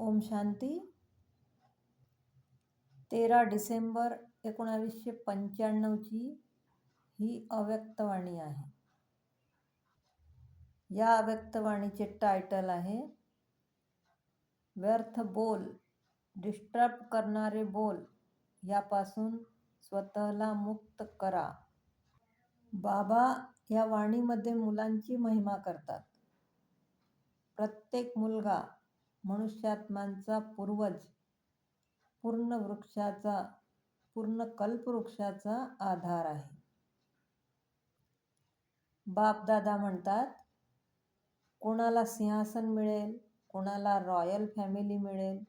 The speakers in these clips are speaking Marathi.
ओम शांती. तेरा डिसेंबर एकोणावीसशे पंच्याण्णवची ही अव्यक्तवाणी आहे. या अव्यक्तवाणीचे टायटल आहे व्यर्थ बोल डिस्टर्ब करणारे बोल यापासून स्वतःला मुक्त करा. बाबा या वाणीमध्ये मुलांची महिमा करतात. प्रत्येक मुलगा मनुष्यात्मांचा पूर्वज पूर्ण वृक्षाचा पूर्ण कल्पवृक्षाचा आधार आहे. बापदादा म्हणतात कोणाला सिंहासन मिळेल कोणाला रॉयल फॅमिली मिळेल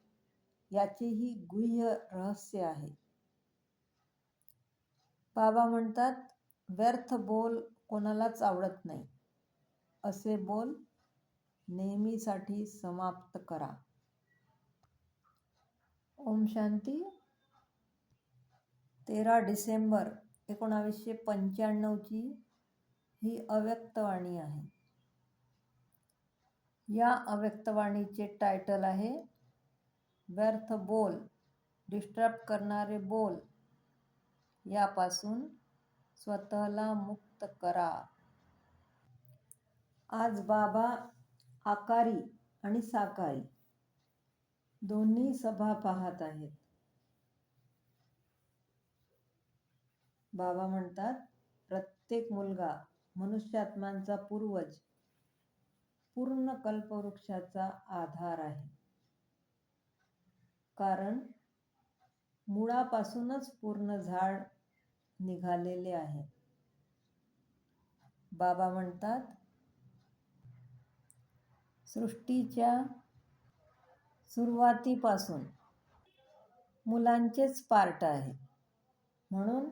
याचीही गुह्य रहस्य आहे. बाबा म्हणतात व्यर्थ बोल कोणालाच आवडत नाही. असे बोल नेहमीसाठी समाप्त करा. ओम शांती. तेरा डिसेंबर एकोणावीसशे पंच्याण्णवची ही अव्यक्तवाणी आहे. या अव्यक्तवाणीचे टायटल आहे व्यर्थ बोल डिस्टर्ब करणारे बोल. यापासून स्वतःला मुक्त करा. आज बाबा आकारी आणि साकारी. दोन्ही सभा पाहत आहेत. बाबा म्हणतात प्रत्येक मुलगा मनुष्यात्मांचा पूर्वज. पूर्ण कल्पवृक्षाचा आधार आहे. कारण मुळापासूनच पूर्ण झाड निघालेले आहे. बाबा म्हणतात सृष्टीच्या सुरुवातीपासून मुलांचेच पार्ट आहे. म्हणून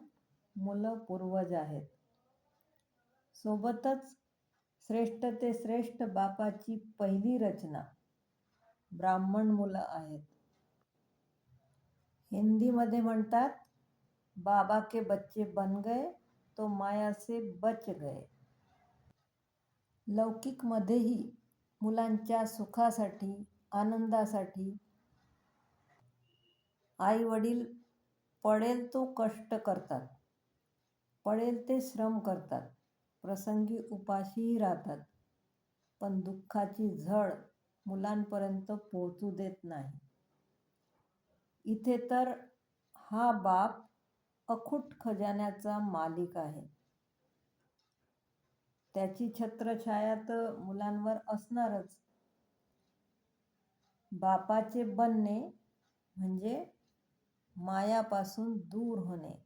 मुलं पूर्वज आहेत. सोबतच श्रेष्ठ ते श्रेष्ठ बापाची पहिली रचना ब्राह्मण मुलं आहेत. हिंदीमध्ये म्हणतात बाबा के बच्चे बन गए तो माया से बच गए. लौकिकमध्येही मुलांच्या सुखासाठी आनंदासाठी. आई वडील पडेल तो कष्ट करतात पडेल ते श्रम करतात प्रसंगी उपाशीही राहतात. पण दुःखाची झळ मुलांपर्यंत पोहोचू देत नाही. इथे तर हा बाप अखूट खजान्याचा मालिक आहे. त्याची छत्रछाया तर मुलांवर असणारच. बापाचे बनणे म्हणजे मायापासून दूर होणे.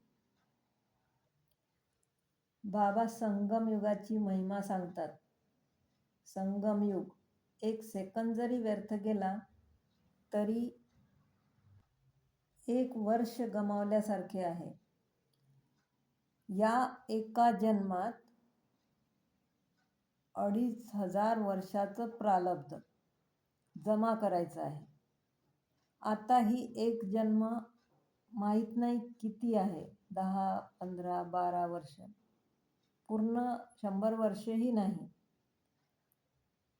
बाबा संगमयुगाची महिमा सांगतात. संगमयुग एक सेकंद जरी व्यर्थ गेला तरी एक वर्ष गमावल्यासारखे आहे. या एका जन्मात अडीच हजार वर्षाचं प्रालब्ध जमा करायचं आहे. आता ही एक जन्म माहीत नाही किती आहे. दहा पंधरा बारा वर्ष. पूर्ण शंभर वर्षही नाही.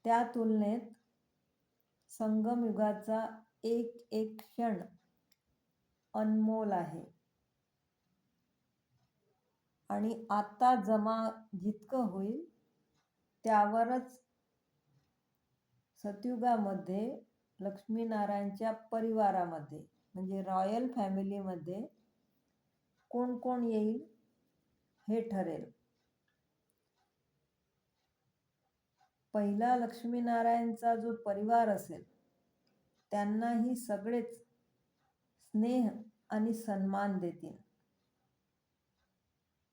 त्या तुलनेत संगमयुगाचा एक एक क्षण अनमोल आहे. आणि आता जमा जितकं होईल त्यावरच सतयुगामध्ये लक्ष्मीनारायणच्या परिवारामध्ये म्हणजे रॉयल फॅमिलीमध्ये कोण कोण येईल हे ठरेल. पहिला लक्ष्मीनारायणचा जो परिवार असेल त्यांनाही सगळेच स्नेह आणि सन्मान देतील.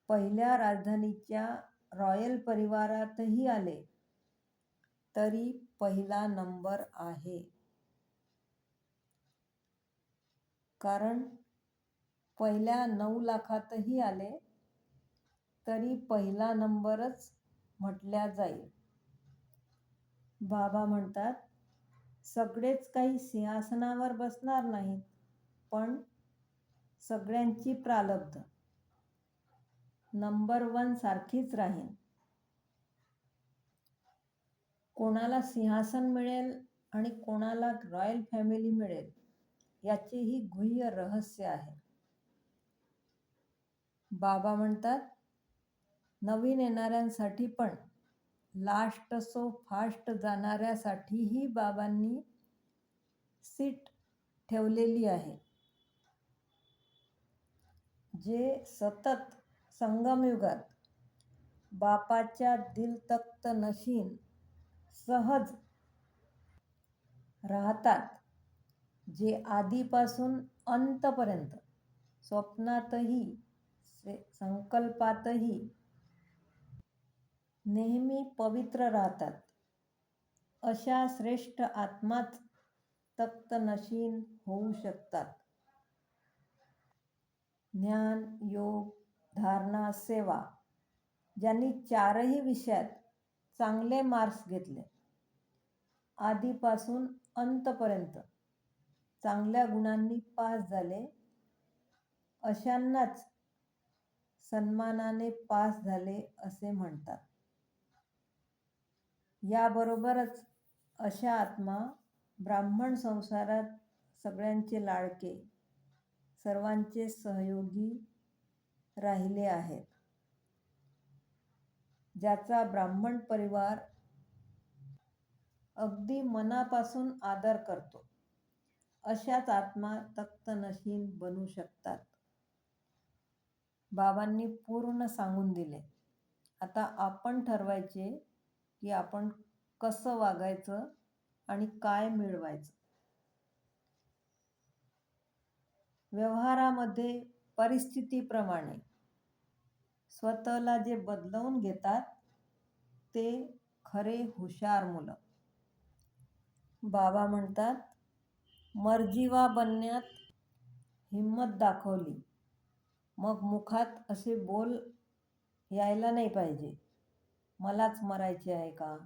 पहिल्या राजधानीच्या रॉयल परिवारातही आले. तरी पहिला नंबर आहे. कारण पहिल्या नऊ लाखातही आले तरी पहिला नंबरच म्हटल्या जाईल. बाबा म्हणतात सगळेच काही सिंहासनावर बसणार नाहीत पण सगळ्यांची प्रालब्ध नंबर वन सारखीच राहील कोणाला सिंहासन मिळेल आणि कोणाला रॉयल फॅमिली मिळेल याचेही गुह्य रहस्य आहे. बाबा म्हणतात नवीन येणाऱ्यांसाठी पण लास्ट सो फास्ट जाणाऱ्यासाठीही बाबांनी सीट ठेवलेली आहे. जे सतत संगमयुगात. बापाच्या दिलतख्त नशीन सहज राहतात जे आधीपासून अंतपर्यंत स्वप्नातही संकल्पातही नेहमी पवित्र राहतात. अशा श्रेष्ठ आत्माच तख्तनशीन होऊ शकतात. ज्ञान योग धारणा सेवा ज्यांनी चारही विषयात चांगले मार्क्स घेतले. आधीपासून अंतपर्यंत चांगल्या गुणांनी पास झाले. अशांनाच सन्मानाने पास झाले असे म्हणतात. याबरोबरच अशा आत्मा ब्राह्मण संसारात सगळ्यांचे लाडके सर्वांचे सहयोगी राहिले आहेत. ज्याचा ब्राह्मण परिवार अगदी मनापासून आदर करतो अशाच आत्मा तख्तनशीन बनू शकतात. बाबांनी पूर्ण सांगून दिले आता आपण ठरवायचे की आपण कसं वागायचं आणि काय मिळवायचं. व्यवहारामध्ये परिस्थितीप्रमाणे स्वतःला जे बदलवून घेतात ते खरे हुशार मुलं. बाबा म्हणतात मर्जीवा बनण्यात हिंमत दाखवली मग मुखात असे बोल यायला नाही पाहिजे. मलाच मरायचे आहे का?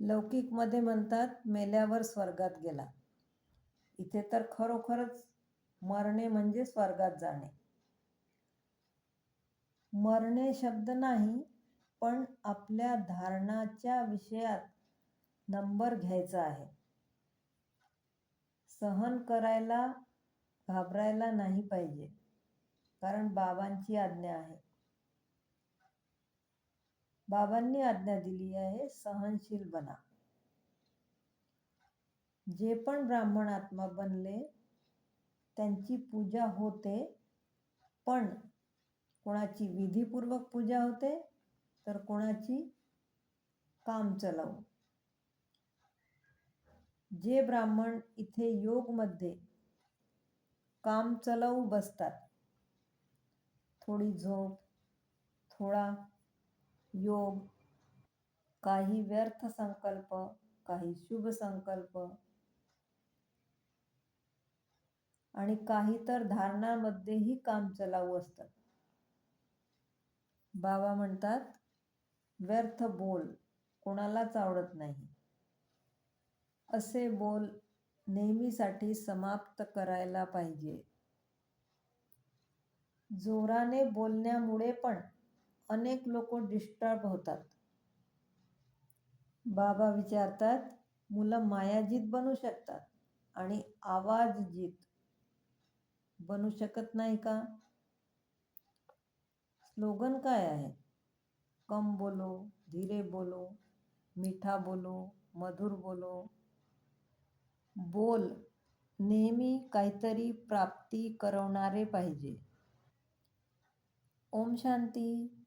लौकिकमध्ये म्हणतात मेल्यावर स्वर्गात गेला. इथे तर खरोखरच मरणे म्हणजे स्वर्गात जाणे. मरणे शब्द नाही पण आपल्या धारणाच्या विषयात नंबर घ्यायचा आहे. सहन करायला घाबरायला नाही पाहिजे कारण बाबांची आज्ञा आहे. बाबांनी आज्ञा दिली आहे सहनशील बना. जे पण ब्राह्मण आत्मा बनले त्यांची पूजा होते पण कोणाची विधीपूर्वक पूजा होते तर कोणाची काम चलावू जे ब्राह्मण इथे योगमध्ये काम चलावू बसतात थोडी झोप थोडा योग काही व्यर्थ संकल्प काही शुभ संकल्प आणि काही तर धारणामध्येही काम चलाऊ असतात. बाबा म्हणतात व्यर्थ बोल कोणालाच आवडत नाही. असे बोल नेहमीसाठी समाप्त करायला पाहिजे. जोराने बोलण्यामुळे पण अनेक लोक डिस्टर्ब होतात. बाबा विचारतात मुलं मायाजीत बनू शकतात आणि आवाज जीत बनू शकत नाही का? स्लोगन काय आहे? कम बोलो धीरे बोलो मीठा बोलो मधुर बोलो. बोल नेहमी काहीतरी प्राप्ती करवणारे पाहिजे. ओम शांती.